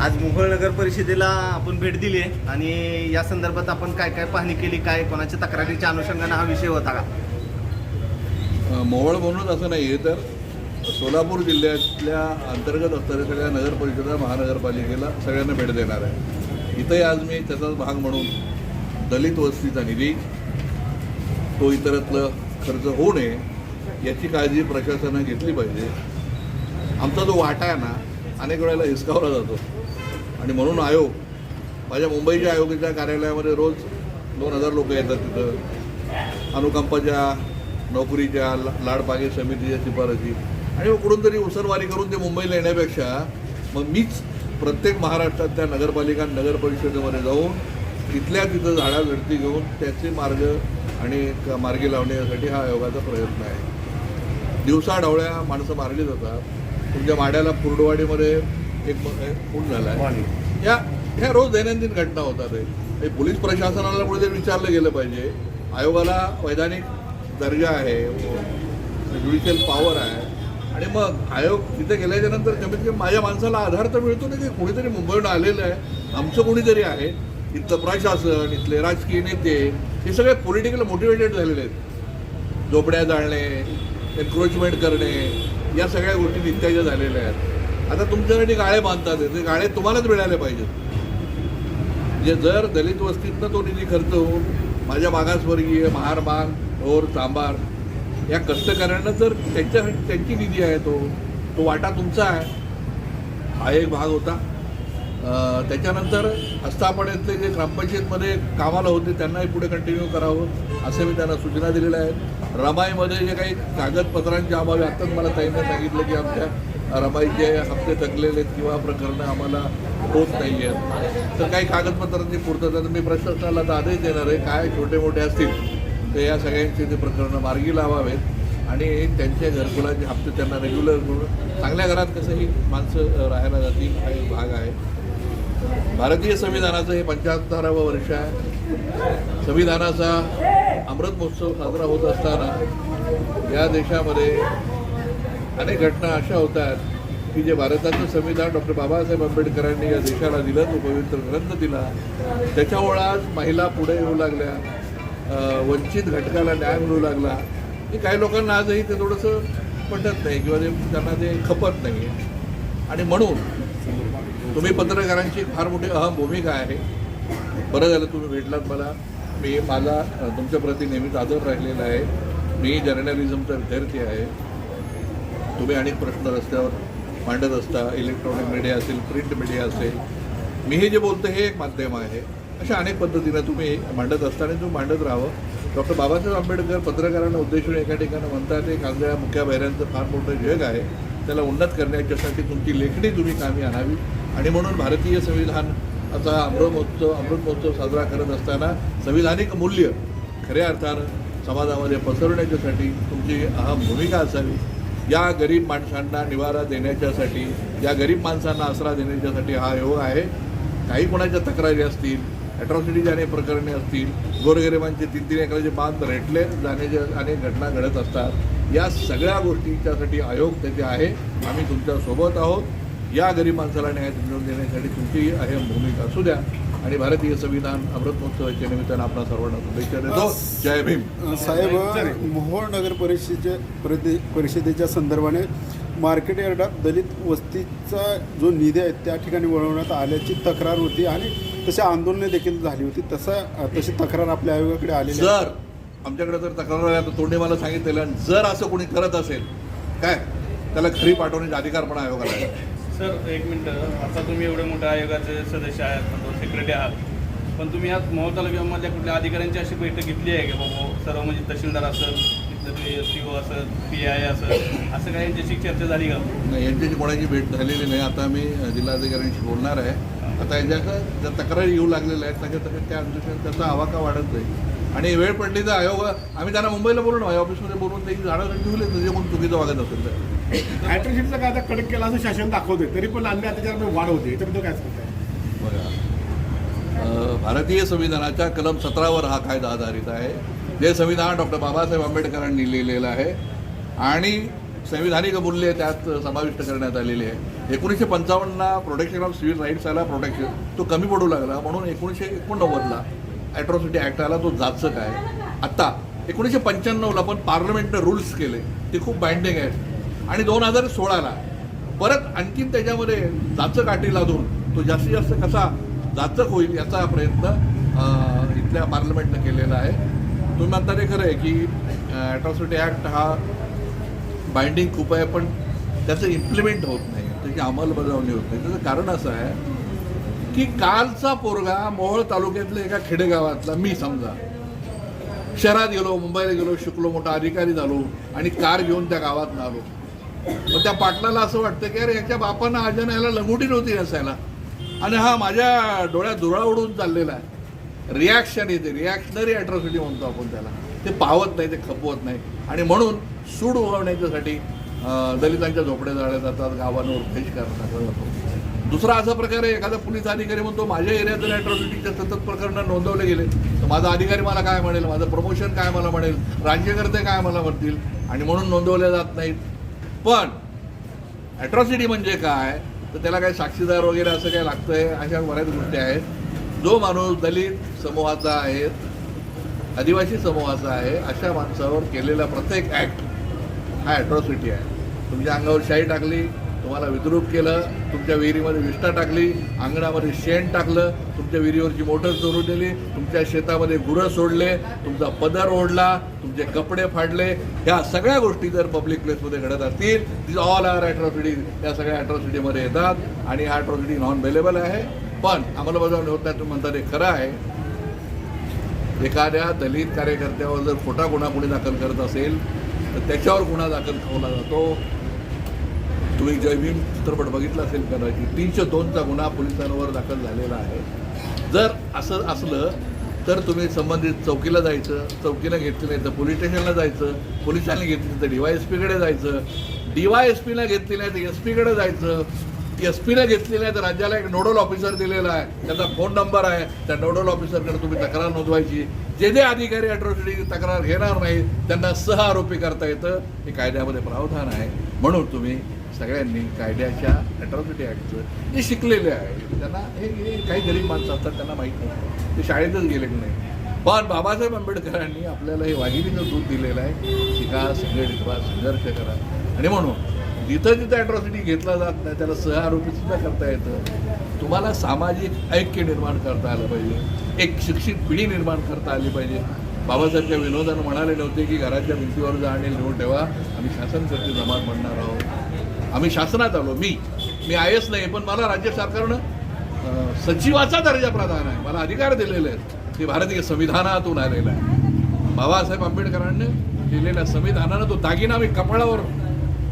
आज मोहोळ नगर परिषदेला आपण भेट दिली आहे आणि या संदर्भात आपण काय काय पाहणी केली काय कोणाच्या तक्रारीच्या अनुषंगाने हा विषय होता का? अ, मोहोळ म्हणून असं नाही आहे तर सोलापूर जिल्ह्यातल्या अंतर्गत असणाऱ्या सगळ्या नगर परिषदा महानगरपालिकेला सगळ्यांना भेट देणार आहे. इथंही आज मी त्याचाच भाग म्हणून दलित वस्तीचा निधी तो इतरतलं खर्च होऊ नये याची काळजी प्रशासनानं घेतली पाहिजे. आमचा जो वाटा आहे ना अनेक वेळेला हिसकावला जातो. आणि म्हणून आयोग माझ्या मुंबईच्या आयोगाच्या कार्यालयामध्ये रोज दोन हजार लोक येतात तिथं. अनुकंपाच्या नोकरीच्या लाडपागे समितीच्या शिफारसी आणि कुठून तरी उसरवारी करून ते मुंबईला येण्यापेक्षा मग मीच प्रत्येक महाराष्ट्रातल्या नगरपालिका नगर परिषदेमध्ये जाऊन तिथल्या तिथं झाडा झडती घेऊन त्याचे मार्ग आणि मार्गी लावण्यासाठी हा आयोगाचा प्रयत्न आहे. दिवसाढवळ्या माणसं मारली जातात. तुमच्या माड्याला कुर्डवाडीमध्ये एक खून झाला आहे या ह्या रोज दैनंदिन घटना होतात हे. हे पोलीस प्रशासनाला कुठेतरी विचारलं गेलं पाहिजे आयोगाला वैधानिक दर्जा आहे ज्युडिशियल पॉवर आहे आणि मग आयोग तिथे गेल्याच्यानंतर कमीत कमी माझ्या माणसाला आधार तर मिळतो ना की कोणीतरी मुंबईहून आलेलं आहे. आमचं कोणीतरी आहे. इथलं प्रशासन इथले राजकीय नेते हे सगळे पॉलिटिकल मोटिवेटेड झालेले आहेत. झोपड्या जाळणे एन्क्रोचमेंट करणे या सगळ्या गोष्टी नित्याच्या झालेल्या आहेत. आता तुमच्यासाठी गाळे बांधतात ते गाळे तुम्हालाच मिळाले पाहिजेत. म्हणजे जर दलित वस्तीतनं तो निधी खर्च होऊन माझ्या मागासवर्गीय महारबाग ओर चांबार या कष्टकऱ्यांना जर त्यांच्यासाठी त्यांची निधी आहे तो तो वाटा तुमचा आहे. हा एक भाग होता. त्याच्यानंतर आस्थापनेतले जे ग्रामपंचायतमध्ये कामाला होते त्यांनाही पुढे कंटिन्यू करावं असे मी त्यांना सूचना दिलेल्या आहेत. रमाईमध्ये जे काही कागदपत्रांच्या अभावी आत्ताच मला ताईने सांगितलं की आमच्या रमाईचे हप्ते थकलेले आहेत किंवा प्रकरणं आम्हाला होत नाही आहेत तर काही कागदपत्रांची पूर्तता मी प्रशासनाला तर आदेश देणार आहे. काय छोटे मोठे असतील तर या सगळ्यांचे ते प्रकरणं मार्गी लावावेत. आणि त्यांच्या घरकुलाचे हप्ते त्यांना रेग्युलर करून चांगल्या घरात कसंही माणसं राहायला जातील हा एक भाग आहे. भारतीय संविधानाचं हे पंच्याहत्तरावं वर्ष आहे. संविधानाचा अमृत महोत्सव साजरा होत असताना या देशामध्ये अनेक घटना अशा होतात की जे भारताचं संविधान डॉक्टर बाबासाहेब आंबेडकरांनी या देशाला दिलं तो पवित्र ग्रंथ दिला. त्याच्यामुळं आज महिला पुढे येऊ लागल्या वंचित घटकाला न्याय मिळू लागला. हे काही लोकांना आजही ते थोडंसं पटत नाही किंवा ते त्यांना ते खपत नाही आणि म्हणून तुम्ही पत्रकारांची फार मोठी अहम भूमिका आहे. बरं झालं तुम्ही भेटलात मला. मी माझा तुमच्याप्रती तुमच्या नेहमीच आदर राहिलेला आहे. मी जर्नलिझमचा विद्यार्थी आहे. तुम्ही अनेक प्रश्न रस्त्यावर मांडत असता. इलेक्ट्रॉनिक मीडिया असेल प्रिंट मीडिया असेल. मी हे जे बोलतो हे एक माध्यम आहे. अशा अनेक पद्धतीनं तुम्ही मांडत असता आणि तुम्ही मांडत राहावं. डॉक्टर बाबासाहेब आंबेडकर पत्रकारांना उद्देशून एका ठिकाणी म्हणतात ते आंधळ्या मुख्या बहिऱ्यांचं फार मोठं जग आहे. त्याला उन्नत करण्याच्यासाठी तुमची लेखणी तुम्ही कामी आणावी. आणि म्हणून भारतीय संविधान आता अमृत महोत्सव अमृत महोत्सव साजरा करत असताना संविधानिक मूल्य खऱ्या अर्थानं समाजामध्ये पसरवण्याच्यासाठी तुमची अहम भूमिका असावी. या गरीब माणसांना निवारा देण्याच्यासाठी या गरीब माणसांना आसरा देण्याच्यासाठी हा योग आहे. काही कोणाच्या तक्रारी असतील ॲट्रॉसिटी अनेक प्रकरणे असतील गोरगरिबांचे तीन तीन एकराचे बांध रेटले जाण्याच्या अनेक घटना घडत असतात. या सगळ्या गोष्टींच्यासाठी आयोग त्याचे आहे. आम्ही तुमच्यासोबत आहोत. या गरीब माणसाला न्याय मिळवून देण्यासाठी तुमची अहम भूमिका. असू द्या. आणि भारतीय संविधान अमृत महोत्सवाच्या निमित्तानं आपणा सर्वांना शुभेच्छा देतो. जय भीम. साहेब मोहोळ नगर परिषदेच्या परिषदेच्या संदर्भाने मार्केट यार्डात दलित वस्तीचा जो निधी आहे त्या ठिकाणी वळवण्यात आल्याची तक्रार होती आणि तशी आंदोलने देखील झाली होती. तसं तशी तक्रार आपल्या आयोगाकडे आहे. जर आमच्याकडे जर तक्रार आल्या तर तोंडे मला सांगितलेलं जर असं कोणी करत असेल काय? त्याला खरी पाठवण्याचे अधिकार पण आयोगाला आहे. सर एक मिनटं. आता तुम्ही एवढे मोठ्या आयोगाचे सदस्य आहात सेक्रेटरी आहात. पण तुम्ही आज मोहोळ तालुक्यामधल्या कुठल्या अधिकाऱ्यांची अशी बैठक घेतली आहे की बाबा? सर्व म्हणजे तहसीलदार असेल तिथलं सी ओ असेल पी आय असेल असं काही यांच्याशी चर्चा झाली का? नाही यांच्याशी कोणाची भेट झालेली नाही. आता मी जिल्हाधिकाऱ्यांशी बोलणार आहे. आता यांच्या ज्या तक्रारी येऊ लागलेल्या आहेत त्याच्या त्या अनुषंगाने त्याचा आवाका वाढत जाईल आणि वेळ पडली तर आयोग आम्ही त्यांना मुंबईला बोलून ऑफिसमध्ये बोलून ते झाडं ठेवले तुझे कोण चुकीचं वागत असेल तर. ॲट्रिसिटीचं काय आता कडक केला असं शासन दाखवते तरी पण अन्य अत्याचार वाढ होते याच्याबद्दल काय सांगताय बघा भारतीय संविधानाच्या कलम सतरावर हा कायदा आधारित आहे. जे संविधान डॉक्टर बाबासाहेब आंबेडकरांनी लिहिलेलं आहे आणि संविधानिक मूल्य त्यात समाविष्ट करण्यात आलेली आहे. एकोणीसशे पंचावन्नला प्रोटेक्शन ऑफ सिव्हिल राईट्स आला प्रोटेक्शन तो कमी पडू लागला म्हणून एकोणीसशे एकोणनव्वदला ॲट्रॉसिटी ॲक्ट आला तो जाचक आहे. आत्ता एकोणीसशे पंच्याण्णवला पण पार्लमेंटने रूल्स केले ते खूप बाइंडिंग आहेत. आणि दोन हजार सोळाला. परत आणखीन त्याच्यामध्ये जाचक आटी लादून तो जास्तीत जास्त कसा जाचक होईल याचा प्रयत्न इथल्या पार्लमेंटनं केलेला आहे. तुम्ही म्हणता ते खरं आहे की ॲट्रॉसिटी ॲक्ट हा बाइंडिंग खूप आहे पण त्याचं इम्प्लिमेंट होत नाही. त्याची अंमलबजावणी होत नाही. त्याचं कारण असं आहे की कालचा पोरगा मोहोळ तालुक्यातल्या एका खेडेगावातला मी समजा शहरात गेलो मुंबईला गेलो शिकलो मोठा अधिकारी झालो आणि कार घेऊन त्या गावात आलो. मग त्या पाटलाला असं वाटतं की अरे याच्या बापानं आजन याला लंगोटी नव्हती नसायला आणि हा माझ्या डोळ्यात धुळा उडून चाललेला आहे. रिॲक्शन येते रिॲक्शनरी अॅट्रॉसिटी म्हणतो आपण त्याला. ते पावत नाही ते खपवत नाही. आणि म्हणून सूड उगवण्याच्यासाठी दलितांच्या झोपड्या जाळल्या जातात गावांवर फेश करण्यात जातो. दुसरा असा प्रकार आहे एखादा पोलीस अधिकारी म्हणतो माझ्या एरियातील ॲट्रॉसिटीच्या अॅट्रॉसिटीच्या सतत प्रकरण नोंदवले गेले तर माझा अधिकारी मला काय म्हणेल? माझं प्रमोशन काय मला म्हणेल? राज्यकर्ते काय मला म्हणतील? आणि म्हणून नोंदवल्या जात नाहीत. पण ॲट्रॉसिटी म्हणजे काय? तर त्याला काय साक्षीदार वगैरे असं काय लागतंय? अशा बऱ्याच गोष्टी आहेत. जो माणूस दलित समूहाचा आहे आदिवासी समूहाचा आहे अशा माणसावर केलेला प्रत्येक ॲक्ट हा ॲट्रॉसिटी आहे. तुमच्या अंगावर शाई टाकली तुम्हाला विद्रूप केलं तुमच्या विहिरीमध्ये विष्ठा टाकली अंगणामध्ये शेण टाकलं तुमच्या विहिरीवरची मोटर चोरून दिली तुमच्या शेतामध्ये गुरं सोडले तुमचा पदर ओढला तुमचे कपडे फाडले. ह्या सगळ्या गोष्टी जर पब्लिक प्लेसमध्ये घडत असतील दिस ऑल आर ॲट्रॉसिटी या सगळ्या ॲट्रॉसिटीमध्ये येतात आणि ह्या ॲट्रॉसिटी नॉन अवेलेबल आहे. पण अंमलबजावणी होत नाही तुम्ही म्हणता ते खरं आहे. एखाद्या दलित कार्यकर्त्यावर जर खोटा गुन्हा कोणी दाखल करत असेल तर त्याच्यावर गुन्हा दाखल ठेवला जातो. तुम्ही जय भीम चित्रपट बघितला असेल कदाचित तीनशे दोनचा गुन्हा पोलिसांवर दाखल झालेला आहे. जर असं असलं तर तुम्ही संबंधित चौकीला जायचं चौकीला घेतली नाही तर पोलीस स्टेशनला जायचं पोलिसांनी घेतली तर डी वाय एस पीकडे जायचं डी वाय एस पीला घेतली नाही तर एस पीकडे जायचं एस पीला घेतली नाही तर राज्याला एक नोडल ऑफिसर दिलेला आहे. त्याचा फोन नंबर आहे त्या नोडल ऑफिसरकडे तुम्ही तक्रार नोंदवायची. जे जे अधिकारी अॅट्रॉसिटीची तक्रार घेणार नाही त्यांना सह आरोपी करता येतं. हे कायद्यामध्ये प्रावधान आहे. म्हणून तुम्ही सगळ्यांनी कायद्याच्या अट्रॉसिटी ॲक्टचं जे शिकलेले आहे त्यांना हे काही गरीब माणसं असतात त्यांना माहीत नसतं ते शाळेतच गेले की नाही. पण बाबासाहेब आंबेडकरांनी आपल्याला हे वाघिणीचं दूध दिलेलं आहे. शिका संघटित व्हा संघर्ष करा. आणि म्हणून जिथं जिथं ॲट्रॉसिटी घेतला जात नाही त्याला सह आरोपीसुद्धा करता येतं. तुम्हाला सामाजिक ऐक्य निर्माण करता आलं पाहिजे. एक शिक्षित पिढी निर्माण करता आली पाहिजे. बाबासाहेबच्या विनोदानं म्हणाले नव्हते की घराच्या भिंतीवर जा आणि लिहून ठेवा. आम्ही शासन करते जमात म्हणणार आहोत. आम्ही शासनात आलो मी. मी आय एस नाही पण मला राज्य सरकारनं सचिवाचा दर्जा प्रदान आहे. मला अधिकार दिलेले आहेत. ते भारतीय संविधानातून आलेलं आहे. बाबासाहेब आंबेडकरांनी लिहिलेल्या संविधानानं तो दागिना मी कपाळावर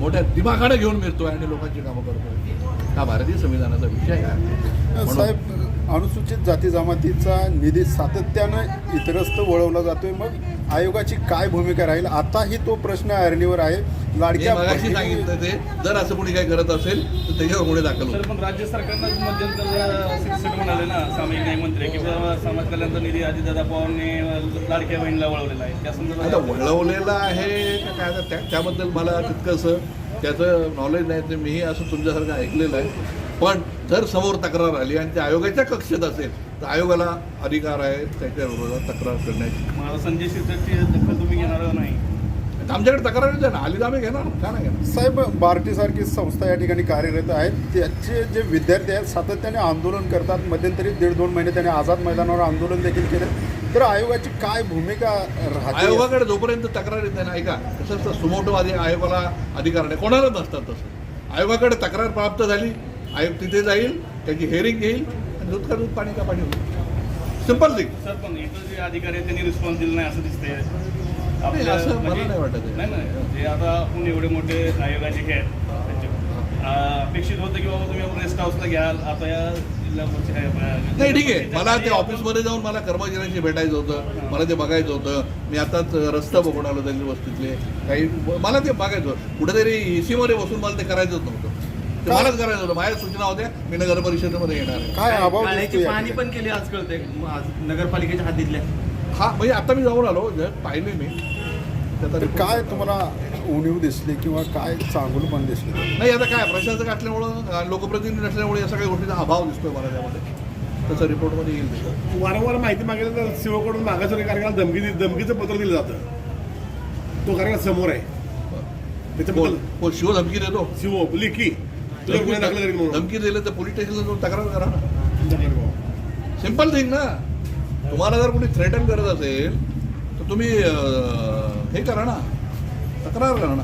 मोठ्या दिमाखानं घेऊन मिळतोय आणि लोकांची कामं करतोय. हा भारतीय संविधानाचा विषय आहे. साहेब अनुसूचित जाती जमातीचा निधी सातत्यानं इतरस्त वळवला जातोय. मग आयोगाची काय भूमिका राहील? आताही तो प्रश्न ऐरणीवर आहे. लाडक्या मगाशी सांगितलं ते जर असं कोणी काही करत असेल तर त्याच्यावर गुन्हे दाखल होतील पण राज्य सरकारनंच मध्यंतर शिक्षक म्हणाले ना सामाजिक न्याय मंत्री की बाबा समाज कल्याणचा निधी अजितदादा पवारांनी लाडक्या बहिणीला वळवलेला आहे. त्या संदर्भात वळवलेलं आहे काय? त्याबद्दल मला तितकंसं त्याचं नॉलेज नाही ते मीही असं तुमच्यासारखं ऐकलेलं आहे. पण जर समोर तक्रार आली आणि त्या आयोगाच्या कक्षेत असेल तर आयोगाला अधिकार आहे त्याच्या विरोधात तक्रार करण्याची. आता संजय शिरसाटची दखल तुम्ही घेणार नाही. आमच्याकडे तक्रार येते ना. आली तर आम्ही घेणार. का नाही घेणार. साहेब बार्टीसारखी संस्था या ठिकाणी कार्यरत आहेत. त्याचे जे विद्यार्थी आहेत सातत्याने आंदोलन करतात. मध्यंतरी दीड दोन महिने त्यांनी आझाद मैदानावर आंदोलन देखील केले. तर आयोगाची काय भूमिका राहते? आयोगाकडे जोपर्यंत तक्रार येते ना ऐका. कसं असतं सुमोटोवादी आयोगाला अधिकार नाही. कोणालाच नसतात तसं? आयोगाकडे तक्रार प्राप्त झाली. आयोग तिथे जाईल त्याची हेअरिंग घेईल आणि दूध का दूध पाणी का पाणी होईल? सिंपल थिंग सर पण इथं जे अधिकारी आहेत त्यांनी रिस्पॉन्स दिला नाही असं दिसतंय. नाही, असं मला नाही वाटत आहे. नाही नाही. जे आता आपण एवढे मोठे आयोगाचे हे आहेत त्यांचे, अं, अपेक्षित होतं की बाबा तुम्ही आपण रेस्ट हाऊसला घ्याल. आता या जिल्हा परिषद नाही ठीक आहे. मला ते ऑफिसमध्ये जाऊन मला कर्मचाऱ्यांशी भेटायचं होतं मला ते बघायचं होतं. मी आताच रस्ता बघून आलो त्यांच्या वस्तीतले. काही मला ते बघायचं होतं. कुठेतरी एसी मध्ये बसून मला ते करायचंच नव्हतं. ते मलाच करायचं होतं. माझ्या सूचना होत्या मी नगर परिषदेमध्ये येणार आहे. काय अभाव दिसतोय पाहणी? पण केली आज कळते नगरपालिकेच्या हद्दीतल्या. हा म्हणजे आता मी जाऊन आलो जर पाहिले मी. त्याचा तर काय तुम्हाला उणीव दिसली किंवा काय चांगलं दिसलं? नाही आता काय प्रशासक असल्यामुळं लोकप्रतिनिधी नसल्यामुळे या सगळ्या गोष्टीचा अभाव दिसतोय मला त्यामध्ये. तसं रिपोर्टमध्ये येईल. वारंवार माहिती मागितली तर शिवकडून मागासवर्गीय कार्यक्रमाला धमकी धमकीचं पत्र दिलं जातं. तो कार्यक्रम समोर आहे. त्याच्याबद्दल शिव धमकी देतो? शिव लिखी. धमकी दिलं तर पोलीस स्टेशनला जाऊन तक्रार करा ना. सिंपल थिंग ना. तुम्हाला जर कोणी थ्रेटन करत असेल तर तुम्ही हे करा ना. तक्रार करा ना.